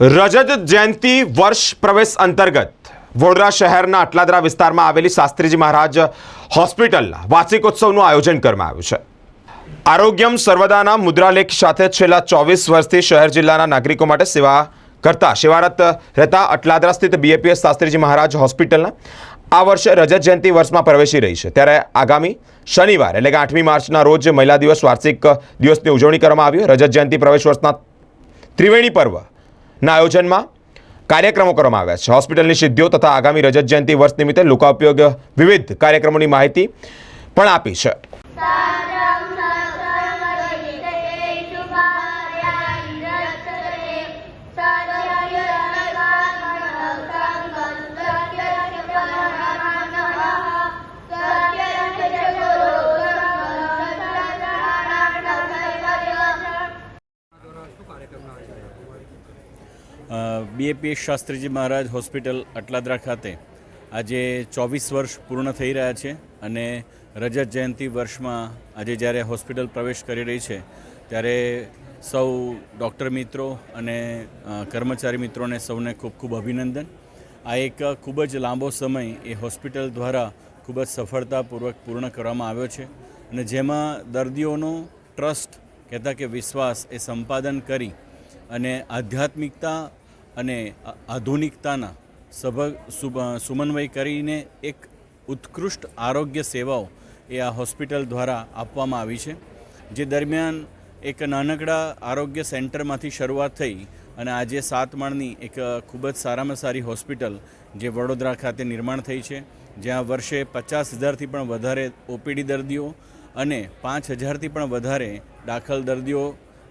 રજત જયંતિ વર્ષ પ્રવેશ અંતર્ગત વડોદરા શહેરના અટલાદરા વિસ્તારમાં આવેલી શાસ્ત્રીજી મહારાજ હોસ્પિટલના વાર્ષિકોત્સવનું આયોજન કરવામાં આવ્યું છે. આરોગ્યમ સર્વદાના મુદ્રાલેખ સાથે છેલ્લા ચોવીસ વર્ષથી શહેર જિલ્લાના નાગરિકો માટે સેવા કરતા સેવારત રહેતા અટલાદરા સ્થિત બીએપીએસ શાસ્ત્રીજી મહારાજ હોસ્પિટલના આ વર્ષે રજત જયંતિ વર્ષમાં પ્રવેશી રહી છે. ત્યારે આગામી શનિવાર એટલે કે આઠમી માર્ચના રોજ મહિલા દિવસ વાર્ષિક દિવસની ઉજવણી કરવામાં આવી. રજત જયંતિ પ્રવેશ વર્ષના ત્રિવેણી પર્વના આયોજનમાં કાર્યક્રમો કરવામાં આવ્યા છે. હોસ્પિટલની સિદ્ધિઓ તથા આગામી રજત જયંતિ વર્ષ નિમિત્તે લોકાઉપયોગ વિવિધ કાર્યક્રમોની માહિતી પણ આપી છે. બીએપીએસ શાસ્ત્રીજી મહારાજ હોસ્પિટલ અટલાદરા ખાતે આજે ચોવીસ વર્ષ પૂર્ણ થઈ રહ્યા છે અને રજત જયંતિ વર્ષમાં આજે જ્યારે હોસ્પિટલ પ્રવેશ કરી રહી છે, ત્યારે સૌ ડૉક્ટર મિત્રો અને કર્મચારી મિત્રોને સૌને ખૂબ ખૂબ અભિનંદન. આ એક ખૂબ જ લાંબો સમય એ હોસ્પિટલ દ્વારા ખૂબ જ સફળતાપૂર્વક પૂર્ણ કરવામાં આવ્યો છે અને જેમાં દર્દીઓનો ટ્રસ્ટ કહેતા કે વિશ્વાસ એ સંપાદન કરી અને આધ્યાત્મિકતા અને આધુનિકતાના સભગ સમન્વય કરીને એક ઉત્કૃષ્ટ આરોગ્ય સેવાઓ એ આ હોસ્પિટલ દ્વારા આપવામાં આવી છે. જે દરમિયાન એક નાનકડા આરોગ્ય સેન્ટરમાંથી શરૂઆત થઈ અને આજે સાત માળની એક ખૂબ જ સારામાં સારી હોસ્પિટલ જે વડોદરા ખાતે નિર્માણ થઈ છે. જ્યાં વર્ષે પચાસ હજારથી પણ વધારે ઓપીડી દર્દીઓ અને પાંચ હજારથી પણ વધારે દાખલ દર્દીઓ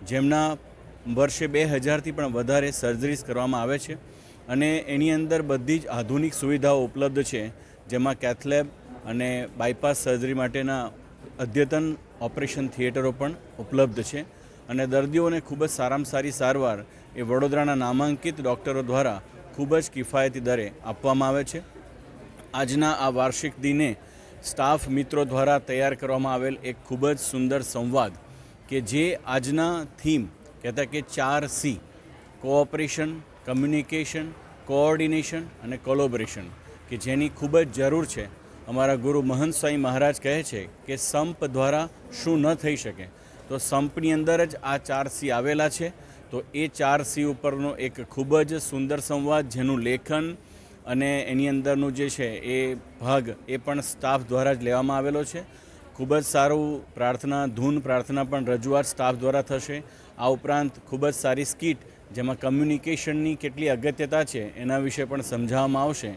જેમના વર્ષે બે હજારથી પણ વધારે સર્જરીસ કરવામાં આવે છે અને એની અંદર બધી જ આધુનિક સુવિધાઓ ઉપલબ્ધ છે, જેમાં કેથલેબ અને બાયપાસ સર્જરી માટેના અદ્યતન ઓપરેશન થિયેટરો પણ ઉપલબ્ધ છે. અને દર્દીઓને ખૂબ જ સારામાં સારી સારવાર એ વડોદરાના નામાંકિત ડૉક્ટરો દ્વારા ખૂબ જ કિફાયતી દરે આપવામાં આવે છે. આજના આ વાર્ષિક દિને સ્ટાફ મિત્રો દ્વારા તૈયાર કરવામાં આવેલ એક ખૂબ જ સુંદર સંવાદ કે જે આજના થીમ કહેતા કે ચાર સી. કોઓપરેશન કમ્યુનિકેશન કોઓર્ડિનેશન અને કોલોબરેશન કે જેની ખૂબ જ જરૂર છે. અમારા ગુરુ મહંત સ્વામી મહારાજ કહે છે કે સંપ દ્વારા શું ન થઈ શકે. તો સંપની અંદર જ આ ચાર સી આવેલા છે. તો એ ચાર સી ઉપરનો એક ખૂબ જ સુંદર સંવાદ, જેનું લેખન અને એની અંદરનું જે છે એ ભાગ એ પણ સ્ટાફ દ્વારા જ લેવામાં આવેલો છે. ખૂબ જ સારું પ્રાર્થના, ધૂન પ્રાર્થના પણ રજૂઆત સ્ટાફ દ્વારા થશે. આ ઉપરાંત ખૂબ જ સારી સ્કીટ, જેમાં કમ્યુનિકેશનની કેટલી અગત્યતા છે, એના વિશે પણ સમજાવવામાં આવશે.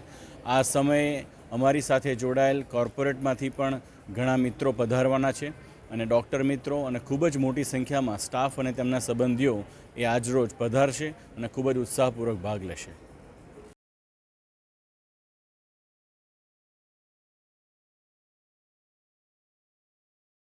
આ સમયે અમારી સાથે જોડાયેલ કોર્પોરેટમાંથી પણ ઘણા મિત્રો પધારવાના છે અને ડૉક્ટર મિત્રો અને ખૂબ જ મોટી સંખ્યામાં સ્ટાફ અને તેમના સંબંધીઓ એ આજરોજ પધારશે અને ખૂબ જ ઉત્સાહપૂર્વક ભાગ લેશે.